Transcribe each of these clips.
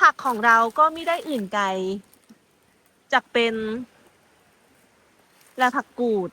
ผักของเราก็ไม่ได้อื่นไกล จากเป็นและผักกูด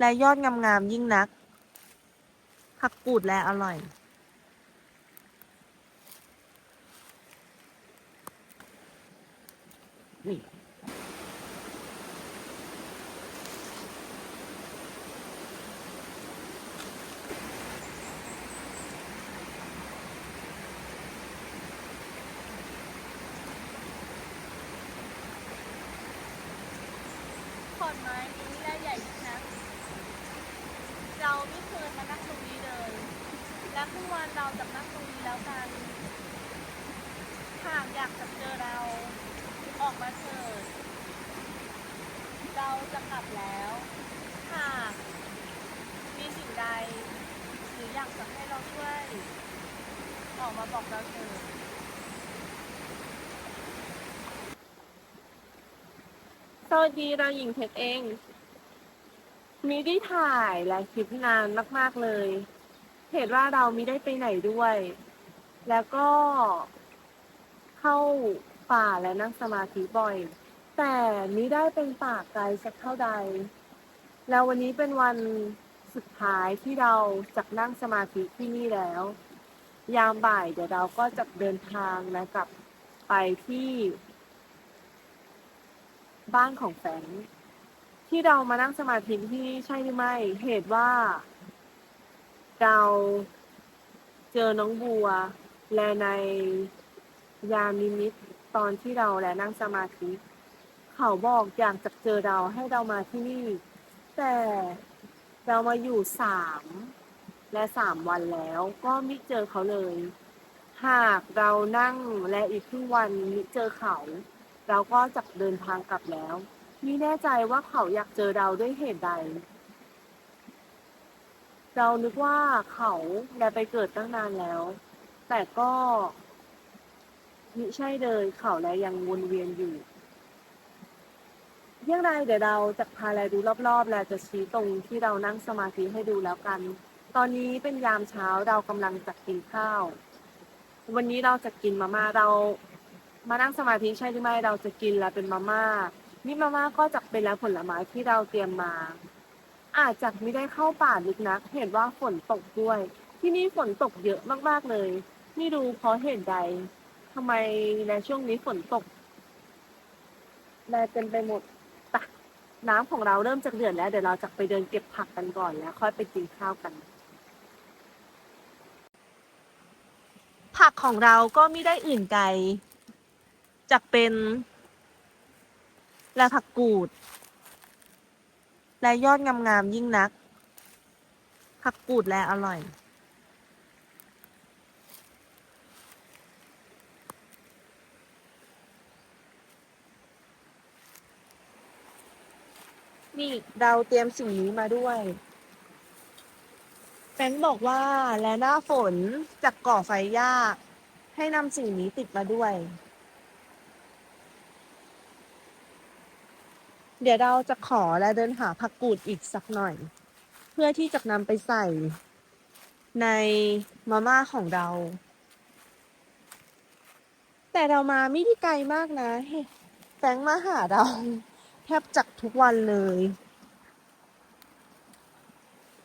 และยอดงามๆยิ่งนัก ผักกูดและอร่อย ขอนไม้นี้แร่ใหญ่นักเราไม่เคยมานั่งตรงนี้เลย และครึ่งวันเราจะนั่งตรงนี้แล้วกันหากอยากจะเจอเราออกมาเถิดเราจะกลับแล้วหากมีสิ่งใด หรืออยากจะให้เราช่วย ออกมาบอกเราเถิด สวัสดีเราหญิงเพชรเอง มีได้ถ่ายและคลิปนานมาก ๆเลย เหตุว่าเรามีได้ไปไหนด้วย แล้วก็เข้าป่าและนั่งสมาธิบ่อย แต่มิได้เป็นป่าไกลสักเท่าใด แล้ววันนี้เป็นวันสุดท้ายที่เราจะนั่งสมาธิที่นี่แล้ว ยามบ่ายเดี๋ยวเราก็จะเดินทางนะกลับไปที่ บ้านของแฟงที่เรามานั่งสมาธิที่นี่ใช่หรือไม่ เหตุว่า เราเจอน้องบัว และในยามนิมิตตอนที่เราและนั่งสมาธิ เขาบอกอยากจะเจอเราให้เรามาที่นี่ แต่เรามาอยู่สามและสามวันแล้วก็ไม่เจอเขาเลย หากเรานั่งและอีกครึ่งวันมิเจอเขา เราก็จะเดินทางกลับแล้วมิแน่ใจว่าเขาอยากเจอเราด้วยเหตุใด เรานึกว่าเขาได้ไปเกิดตั้งนานแล้ว แต่ก็มิใช่เลยเขาและยังวนเวียนอยู่ย่างไรเดี๋ยวเราจะพาแลดูรอบๆ และจะชี้ตรงที่เรานั่งสมาธิให้ดูแล้วกัน ตอนนี้เป็นยามเช้าเรากำลังจะกินข้าว วันนี้เราจะกินมาม่าเรา มานั่งสมาธิใช่หรือไม่เราจะกินแล้วเป็นมาม่านี่มาม่าก็จะเป็นแล้วผลไม้ที่เราเตรียมมา อาจจะไม่ได้เข้าป่าลึกนัก เห็นว่าฝนตกด้วย ที่นี่ฝนตกเยอะมากๆเลย ไม่รู้เพราะเหตุใดทำไมในช่วงนี้ฝนตกแลเต็มไปหมดปะน้ำของเราเริ่มจะเดือดแล้ว เดี๋ยวเราจะไปเดินเก็บผักกันก่อนแล้ว ค่อยไปกินข้าวกัน ผักของเราก็ไม่ได้อื่นไกล จากเป็นและผักกูด และยอดงามๆยิ่งนัก ผักกูดและอร่อย นี่เราเตรียมสิ่งนี้มาด้วยแฟงค์บอกว่าและหน้าฝนจะก่อไฟยาก ให้นำสิ่งนี้ติดมาด้วย เดี๋ยวเราจะขอและเดินหาผักกูดอีกสักหน่อย เพื่อที่จะนำไปใส่ในมาม่าของเรา แต่เรามาไม่ได้ไกลมากนะแฟงมาหาเรา แทบจักทุกวันเลย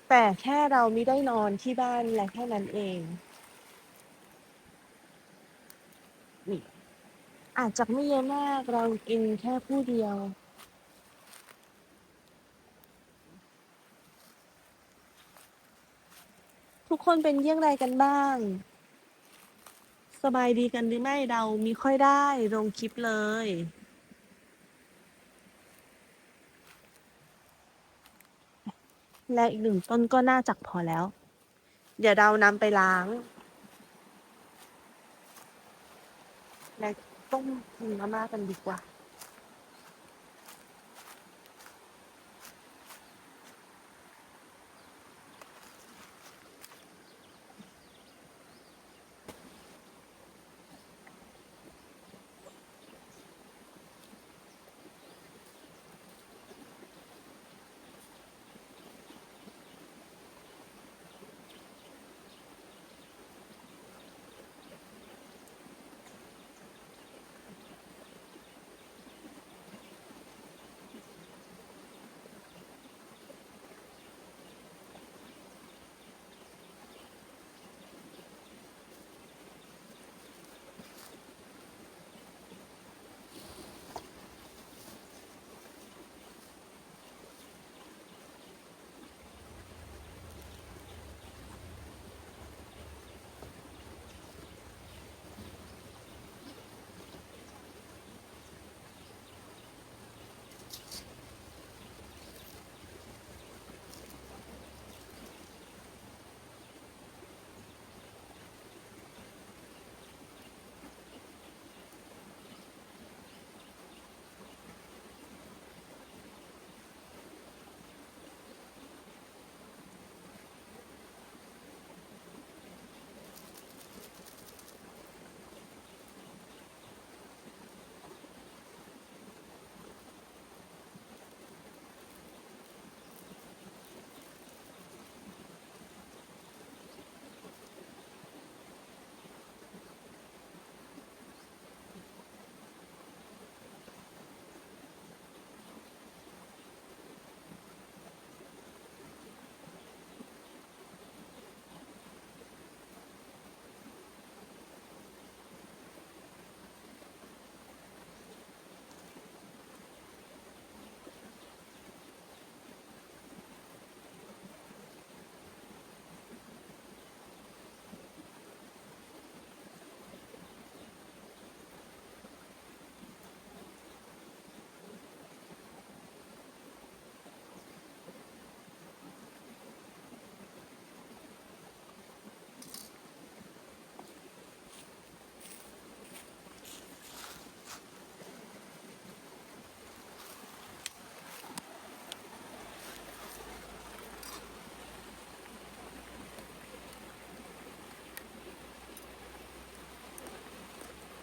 แต่แค่เราไม่ได้นอนที่บ้านและแค่นั้นเองนี่อาจจะไม่เยอะมากเรากินแค่ผู้เดียว ทุกคนเป็นเยี่ยงไรกันบ้าง สบายดีกันหรือไม่เรามีค่อยได้ลงคลิปเลย และอีกหนึ่งต้นก็น่าจะพอแล้ว เดี๋ยวเรานำไปล้าง และต้มกินมาม่ากันดีกว่า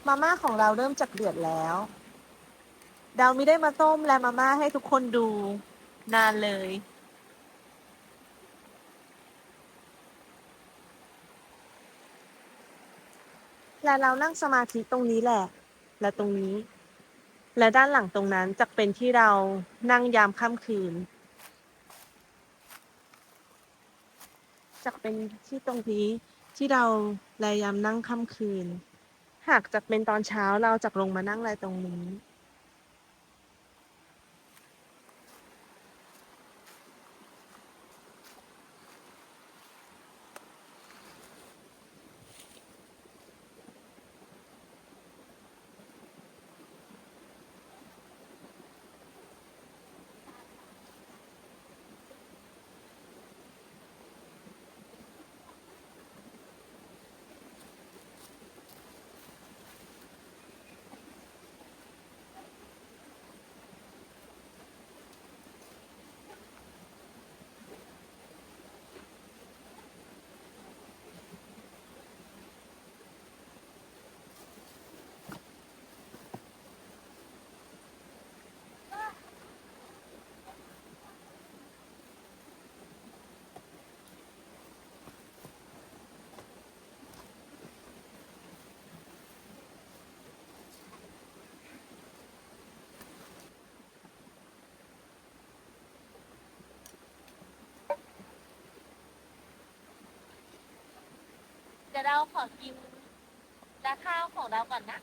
มาม่าของเราเริ่มจากเดือดแล้ว ดาวมิได้มาต้มและมาม่าให้ทุกคนดูนานเลย และเรานั่งสมาธิตรงนี้แหละ และตรงนี้ และด้านหลังตรงนั้นจะเป็นที่เรานั่งยามค่ำคืนจะเป็นที่ตรงนี้ที่เราแลยามนั่งค่ำคืน หากจะเป็นตอนเช้าเราจะลงมานั่งอะไรตรงนี้ ดี๋ยวเราขอกินราข้าวของเราก่อนนะ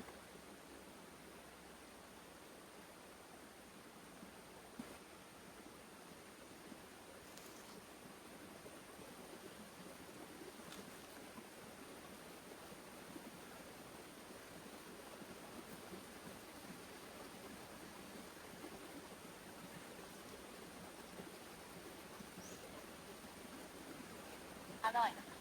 อร่อยนะ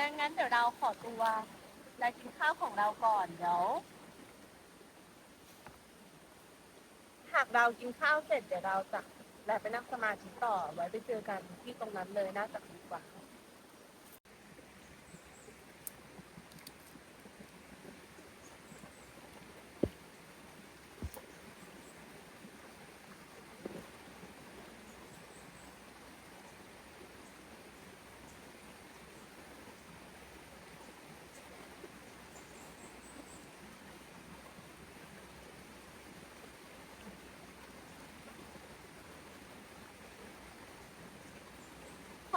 ดังนั้นเดี๋ยวเราขอตัวและกินข้าวของเราก่อนเดี๋ยวหากเรากินข้าวเสร็จเดี๋ยวเราจะแลไปนั่งสมาธิต่อไว้ไปเจอกันที่ตรงนั้นเลยน่าจะดีกว่า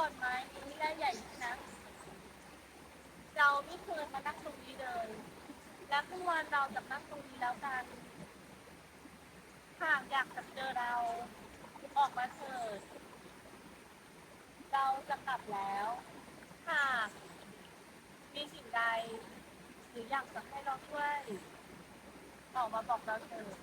อนไม้นี้ได้ใหญ่นะเราไม่เคยมานั่งตรงนี้เลย และเมื่อวานเราจะนั่งตรงนี้แล้วกันหากอยากจะเจอเราออกมาเถิดเราจะกลับแล้วหากมีสิ่งใด หรืออยากจะให้เราช่วยออกมาบอกเราเถิด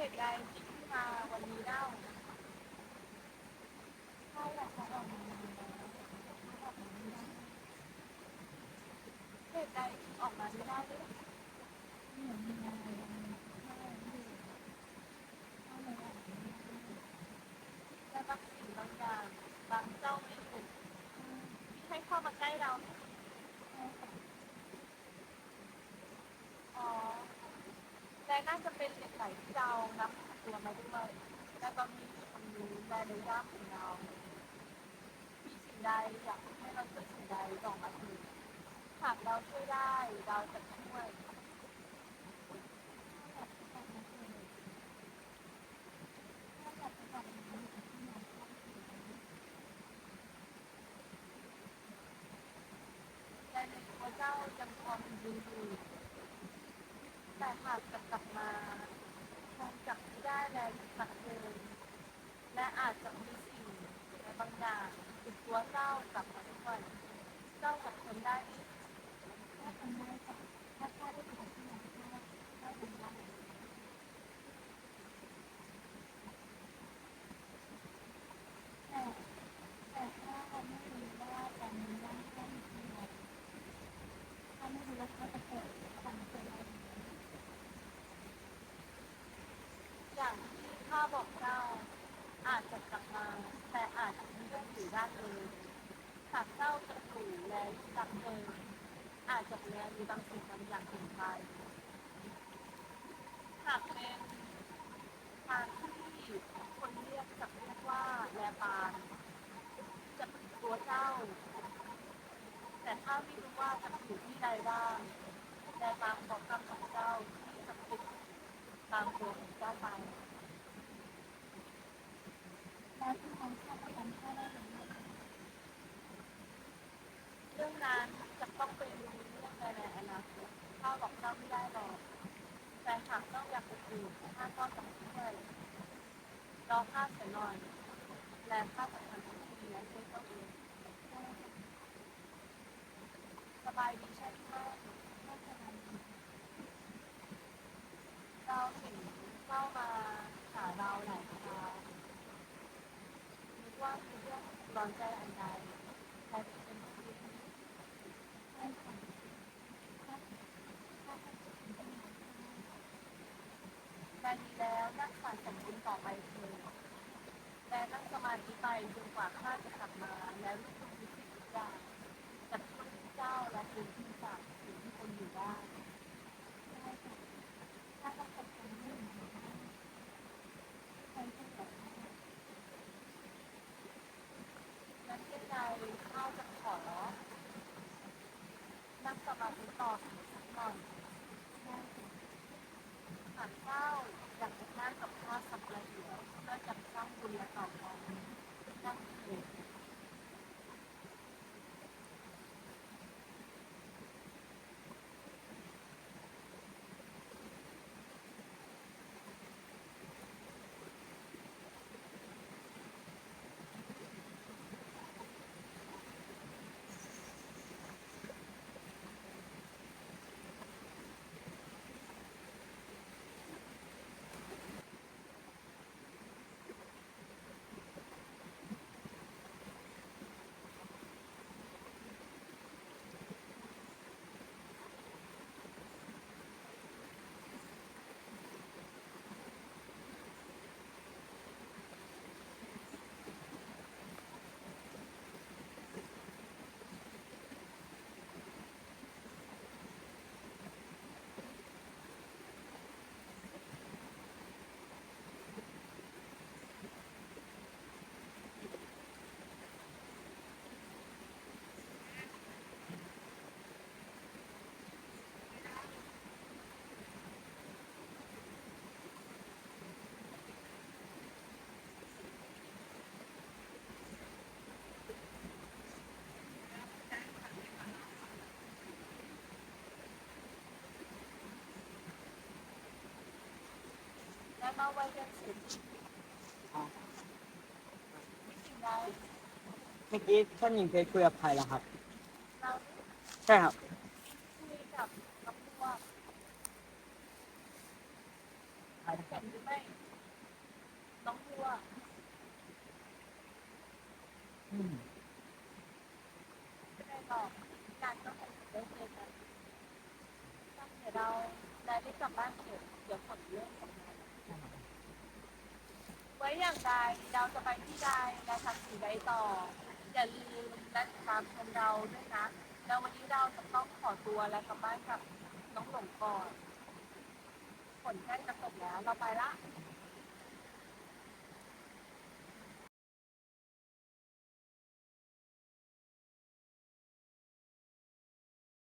ข ใดที่ขึ้นมาวันนี้เล่า ถ้าอยากจะออกมาแล้วออกมาไม่ได้ เหตุใดถึงออกมาไม่ได้ด้วย เหมือนมีอะไรเข้าอยู่เข้ามาออกมาไม่ได้ และบางสิ่งบางอย่างบางเจ้าไม่ถูกให้เข้ามาใกล้เรา ใช่ค่ะ อ๋อและน่าจะเป็นเหล็ก ไหลที่เรานำตัวมาด้วยและตอนนี้ความรู้ในร่างของเรามีสิ่งใดอยากให้เราช่วยสิ่งใดบอกมาทีหากเราช่วยได้เราจะช่วยถ้าอยากจะออกมาเกิดถ้าอยากจะออกมาอยู่กับที่ไหนก็ได้และในตัวเจ้ายังพอมียืนอยู่แต่หากจะกลับมาคงจับไม่ได้แล้ว สักเดินและอาจจะมีสิ่งในบางอย่างติดตัวเจ้ากลับมาด้วยเจ้าจับคนได้ไหม ถ้าทำได้ค่ะถ้าถ้าได้อยู่กับที่ไหนก็ก็ทำได้แต่แต่ถ้าเราไม่รู้ว่าตอนนี้ร่างกายอยู่ที่ไหนถ้าไม่รู้ว่าเขาจะเกิดความเกิดอะไร อย่างที่ข้าบอกเจ้า อาจจะกลับมา แต่อาจจะมีเรื่องอยู่ด้านอื่นหากเจ้าจะถูและจับเดินอาจจะแลมีบางสิ่งบางอย่างเปลี่ยนไปหากเป็นทางที่คนเรียกจับเรียกว่าแลปานจะเป็นตัวเจ้า แต่ถ้าไม่รู้ว่าจะอยู่ที่ใดบ้างแลปานบอกกรรมของเจ้าที่จะติดตามตัวของเจ้าไปแล้วที่เขาชอบประกันค่ได้ หรือไม่เรื่องนั้นจะต้องไปดูเรื่องในในอนาคตข้าบอกเจ้าไม่ได้หรอกแต่หากเจ้าอยากไปอยู่ข้าก็จะช่วยรอข้าเสียหน่อยและข้าจะทำทุกทีและช่วยเจ้าเองสบายดีใช่ไหมก็จะทำเราเห็นเจ้ามาหาเราหลายคราวนึกว่าคือเรื่องร้อนใจอันใดแต่เป็นชีวิต ได้ค่ะถ้าถ้าถ้าจะถึงที่ไหนก็ได้ แล้วนั่งฝันสมบูรณ์ต่อไปเถิดและนั่งสมาธิไปจนกว่าข้าจะกลับมา แล้วรู้สึกทุกสิ่งทุกอย่างจะช่วยเจ้าและคืน 外边刺激。เมื่อกี้ท่านหญิงเคยคุยกับใครแล้วครับ，ใช่ครับ注意点，น้ำท่วอืม่นด้หรอกการก็คงจะได้เจอกันถ้าเดี๋ยวเราได้ได้กลับบ้านเเดี๋ยวฝนเริ่ม ไว้อย่างใดเราจะไปที่ใดและทำสิ่งใดต่อ อย่าลืมและติดตามชมเราด้วยนะ แล้ววันนี้เราจะต้องขอตัวและกลับบ้านกับน้องหลงก่อน ฝนใกล้จะตกแล้ว เราไปละ